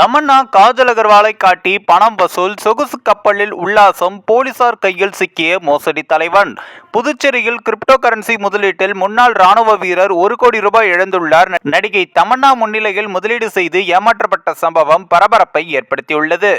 தமன்னா காஜல் அகர்வாலை காட்டி பணம் வசூல் சொகுசு கப்பலில் உல்லாசம் போலீசார் கையில் சிக்கிய மோசடி தலைவன். புதுச்சேரியில் கிரிப்டோ கரன்சி முதலீட்டில் முன்னாள் ராணுவ வீரர் ஒரு கோடி ரூபாய் இழந்துள்ளார். நடிகை தமன்னா முன்னிலையில் முதலீடு செய்து ஏமாற்றப்பட்ட சம்பவம் பரபரப்பை ஏற்படுத்தியுள்ளது.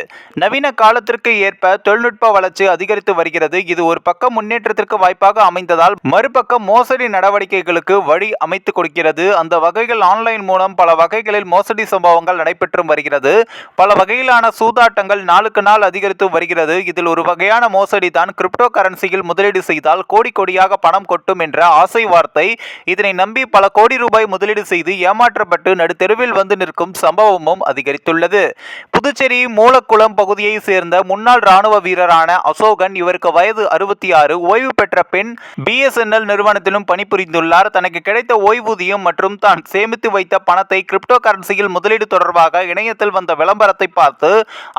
நவீன காலத்திற்கு ஏற்ப தொழில்நுட்ப வளர்ச்சி அதிகரித்து வருகிறது. இது ஒரு பக்கம் முன்னேற்றத்திற்கு வாய்ப்பாக அமைந்ததால் மறுபக்கம் மோசடி நடவடிக்கைகளுக்கு வழி அமைத்து கொடுக்கிறது. அந்த வகையில் ஆன்லைன் மூலம் பல வகைகளில் மோசடி சம்பவங்கள் நடைபெற்று வருகிறது. பல வகையிலான சூதாட்டங்கள் நாளுக்கு நாள் அதிகரித்து வருகிறது. இதில் ஒரு வகையான மோசடி தான் கிரிப்டோ கரன்சியில் முதலீடு செய்தால் கோடி கோடியாக பணம் கொட்டும் என்ற ஆசை வார்த்தை இதனை நம்பி பல கோடி ரூபாய் முதலீடு செய்து ஏமாற்றப்பட்டு நடுத்தெருவில் வந்து நிற்கும் சம்பவமும் அதிகரித்துள்ளது. புதுச்சேரி மூலக்குளம் பகுதியை சேர்ந்த முன்னாள் ராணுவ வீரரான அசோகன் இவருக்கு வயது அறுபத்தி ஆறு ஓய்வு பெற்ற பெண் பிஎஸ்என்எல் நிறுவனத்திலும் பணிபுரிந்துள்ளார். தனக்கு கிடைத்த ஓய்வூதியம் மற்றும் தான் சேமித்து வைத்த பணத்தை கிரிப்டோ கரன்சியில் முதலீடு தொடர்பாக இணையத்தில் வந்த விளம்பரத்தை பார்த்து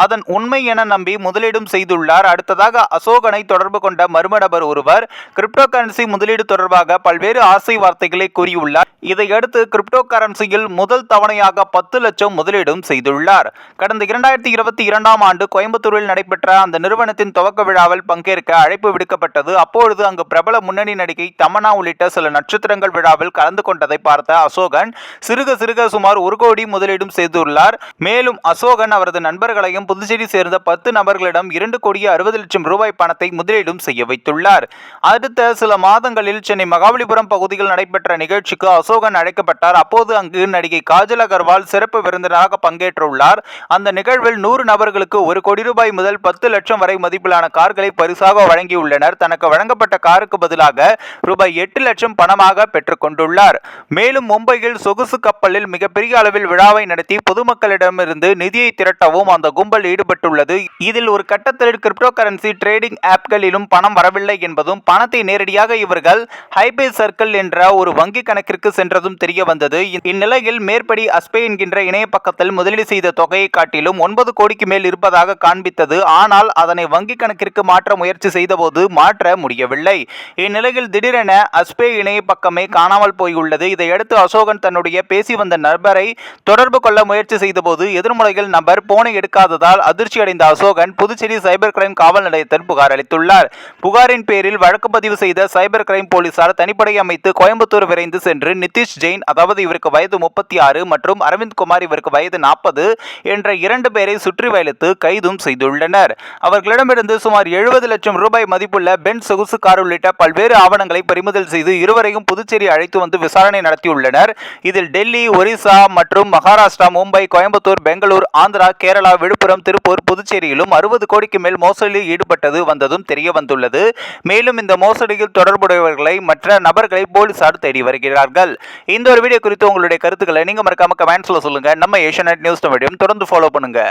அதன் உண்மை என நம்பி முதலீடும் செய்துள்ளார். அடுத்ததாக அசோகனை தொடர்பு கொண்ட மர்ம நபர் ஒருவர் கிரிப்டோ கரன்சி முதலீடு தொடர்பாக பல்வேறு ஆசை வார்த்தைகளை கூறியுள்ளார். இதையடுத்து கிரிப்டோ கரன்சியில் முதல் தவணையாக பத்து லட்சம் முதலீடும் செய்துள்ளார். கடந்த இரண்டாயிரத்தி இருபத்தி இரண்டாம் ஆண்டு கோயம்புத்தூரில் நடைபெற்ற அந்த நிறுவனத்தின் துவக்க விழாவில் பங்கேற்க அழைப்பு விடுக்கப்பட்டது. அப்பொழுது அங்கு பிரபல முன்னணி நடிகை தமனா உள்ளிட்ட சில நட்சத்திரங்கள் விழாவில் கலந்து கொண்டதை பார்த்த அசோகன் சிறுக சிறுக சுமார் ஒரு கோடி முதலீடும் செய்துள்ளார். மேலும் அசோகன் அவரது நண்பர்களையும் புதுச்சேரி சேர்ந்த பத்து நபர்களிடம் இரண்டு கோடியே அறுபது லட்சம் ரூபாய் பணத்தை முதலீடும் செய்ய வைத்துள்ளார். அடுத்த சில மாதங்களில் சென்னை மகாபலிபுரம் பகுதியில் நடைபெற்ற நிகழ்ச்சிக்கு அசோகன் அழைக்கப்பட்டார். அப்போது அங்கு நடிகை காஜல் அகர்வால் சிறப்பு விருந்தினராக பங்கேற்றுள்ளார். அந்த நிகழ்வில் நூறு நபர்களுக்கு ஒரு கோடி ரூபாய் முதல் பத்து லட்சம் வரை மதிப்பிலான கார்களை பரிசாக வழங்கியுள்ளனர். தனக்கு வழங்கப்பட்ட காருக்கு பதிலாக ரூபாய் எட்டு லட்சம் பணமாக பெற்றுக்கொண்டுள்ளார் மேலும் மும்பையில் சொகுசு கப்பலில் மிகப்பெரிய அளவில் விழாவை நடத்தி பொதுமக்களிடமிருந்து நிதியை திரட்டவும் அந்த கும்பல் ஈடுபட்டுள்ளது. இதில் ஒரு கட்டத்தில் கிரிப்டோ கரன்சி ட்ரேடிங் ஆப்களிலும் பணம் வரவில்லை என்பதும் பணத்தை நேரடியாக இவர்கள் ஹைபே சர்க்கிள் என்ற ஒரு வங்கி கணக்கிற்கு சென்றதும் தெரிய வந்தது. இந்நிலையில் மேற்படி அஸ்பே என்கின்ற இணைய பக்கத்தில் முதலீடு செய்த தொகையை காட்டிலும் ஒன்பது கோடிக்கு மேல் இருப்பதாக காண்பித்தது. ஆனால் அதனை வங்கி கணக்கிற்கு மாற்ற முயற்சி செய்தபோது மாற்ற முடியவில்லை. இந்நிலையில் திடீரென அஸ்பே இணைய பக்கமே காணாமல் போயுள்ளது. இதையடுத்து அசோகன் தன்னுடைய பேசி வந்த நபரை தொடர்பு கொள்ள முயற்சி செய்தபோது எதிர்முறையில் நபர் போனை எடுக்காததால் அதிர்ச்சி அடைந்த அசோகன் புதுச்சேரி சைபர் கிரைம் காவல் நிலையத்தில் புகார் அளித்துள்ளார். புகாரின் பேரில் வழக்கு பதிவு செய்த சைபர் கிரைம் போலீசார் தனிப்படை அமைத்து கோயம்புத்தூர் விரைந்து சென்று நிதிஷ் ஜெயின் அதாவது இவருக்கு வயது முப்பத்தி ஆறு மற்றும் அரவிந்த் குமார் இவருக்கு வயது நாற்பது என்ற இரண்டு பேரை சுற்றி வளைத்து கைதும் செய்துள்ளனர். அவர்களிடமிருந்து சுமார் எழுபது லட்சம் ரூபாய் மதிப்புள்ள பென் சொகுசு கார் உள்ளிட்ட பல்வேறு ஆவணங்களை பறிமுதல் செய்து இருவரையும் புதுச்சேரி அழைத்து வந்து விசாரணை நடத்தியுள்ளனர். இதில் டெல்லி ஒரிசா மற்றும் மகாராஷ்டிரா மும்பை கோயம்புத்தூர் பெங்களூர் ஆந்திரா கேரளா விழுப்புரம் திருப்பூர் புதுச்சேரியிலும் அறுபது கோடிக்கு மேல் மோசடியில் ஈடுபட்டது வந்ததும் தெரிய வந்துள்ளது. மேலும் இந்த மோசடியில் தொடர்புடையவர்களை மற்ற நபர்களை போலீசார் தேடி வருகிறார்கள். இந்த ஒரு வீடியோ குறித்து உங்களுடைய கருத்துக்களை நீங்க மறக்காம கமெண்ட்ஸில் சொல்லுங்க. நம்ம ஏஷியநெட் நியூஸ் மீடியம் தொடர்ந்து ஃபாலோ பண்ணுங்க.